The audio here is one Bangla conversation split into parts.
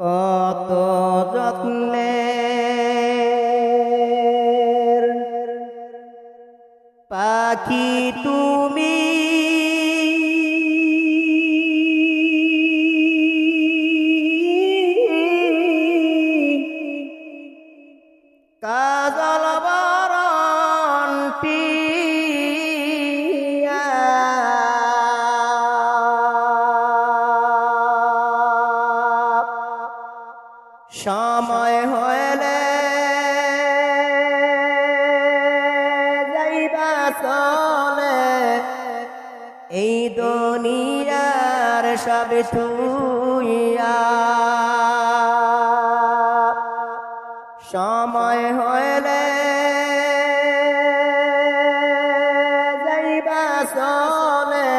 কত যত্নে পাখি চলে। এই দুনিয়ার সব তুইয়া সময় হলে চলে।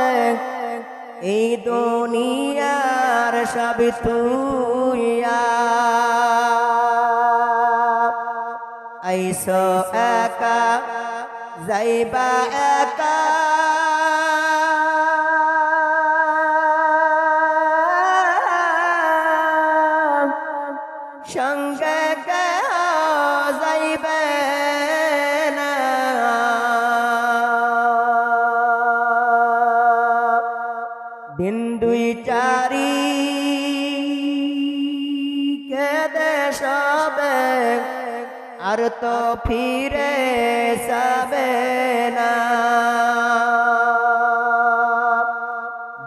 এই দুনিয়ার সব তুইয়া আইসো যাইবা একা। সঙ্গে যাইবে না। দিন দুই চারি কেদে সবে আর তো ফিরে যাবে না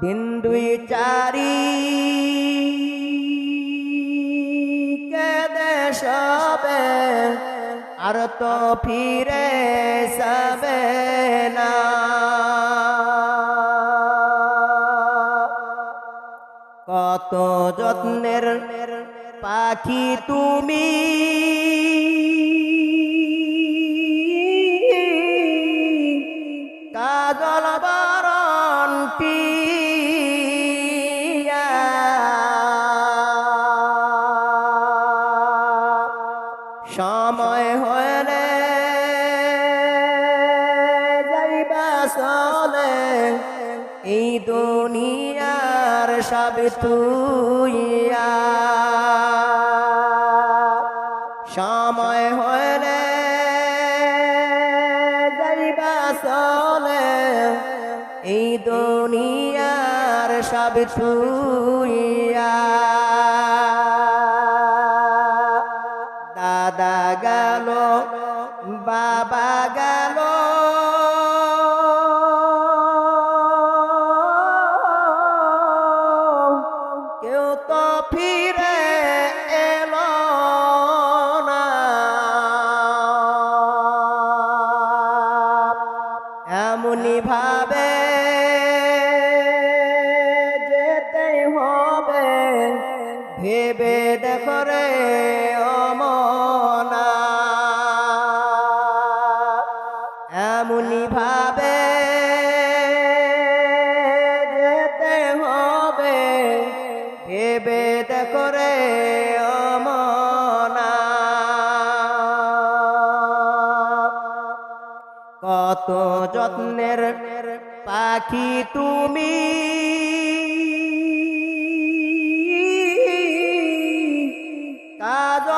দিন দুই চারি সবে আর তো ফিরে যাবে না কত যত্নের পাখি তুমি বরণটি সময় হলে যাইবা চলে এই দুনিয়ার সব তুইয়া। সময় যাইবা চলে। এই দুনিয়ার সব তুইয়া ভেবে দেখো রে অমনা। এমনি ভাবে যেতে হবে ভেবে দেখো রে অমনা। কত যত্নের পাখি তুমি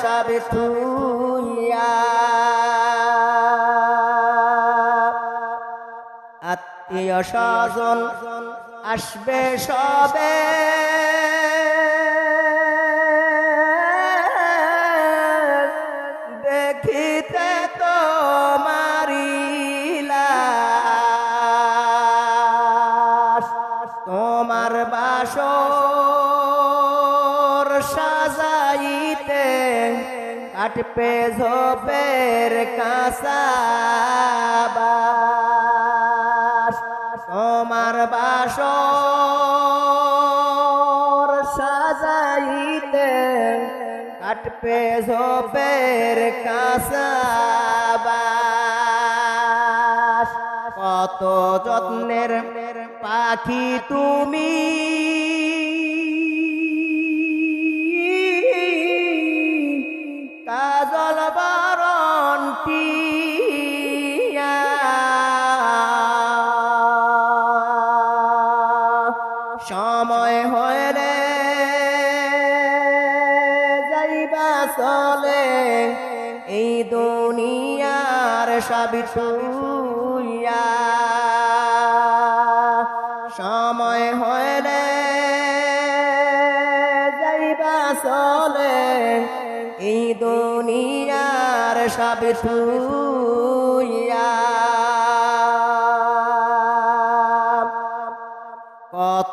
সব আত্মীয় স্বজন আসবে সবে। দেখিতে থাকবে ঝোপের তোমার বাস সাজাইতে কাটবে ঝোপের কাঁসাবাস কত যত্নের পাখি তুমি। সময় হয় রে। যাইবা চলে, এই দুনিয়ার ছুইয়া। সময় রে, যাইবা চলে, এই দুনিয়ার সব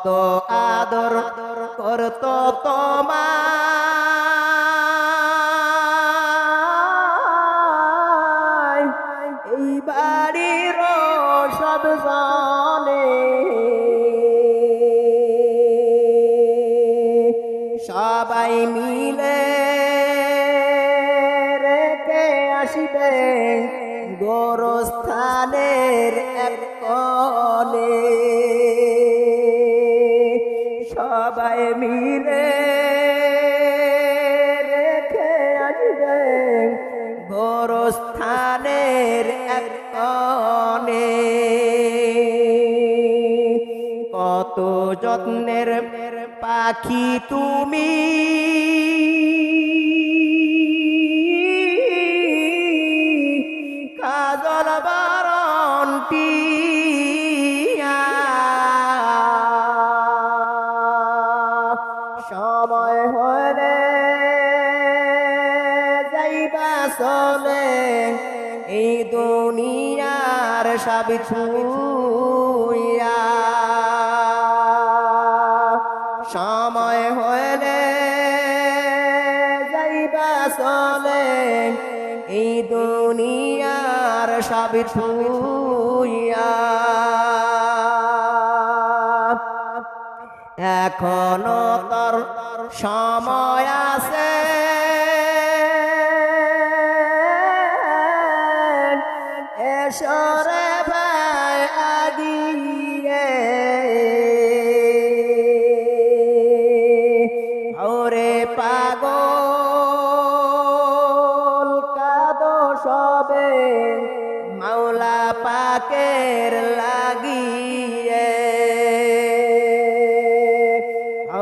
কত আদর করত তোমার এই বাড়ির সব জানে সবাই মিলে রেখে আসিবে গোরস্থানের কনে কত যত্নের পাখি তুমি। কাজল বারন্টি সময় হলে যাইবা চলে। এই সব ছুইয়া। সময় হলে যাইবা চলে। এই দুনিয়ার সব ছুইয়া। এখনও তোর সময় আছে। এসরে পাগল, কাদো সবে। মাওলা পাকের লাগিয়ে।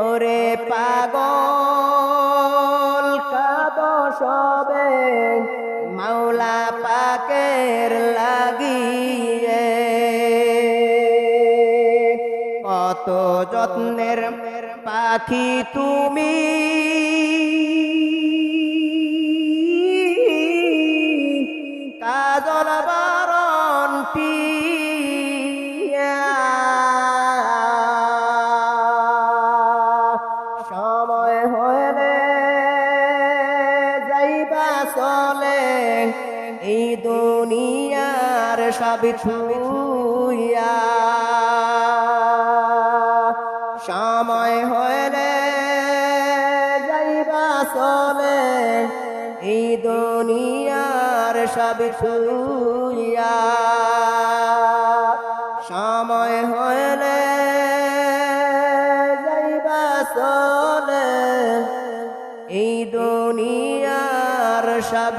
ওরে পাগল, কাদো সবে। মাওলা পাকের লাগিয়ে। কত যত্নের পাখি তুমি। কাজল বারন্তি সময় হলে যাইবা চলে। এই দুনিয়ার সব ছুইয়া ছুইয়া সময় হয়নে এই দুনিয়ার সব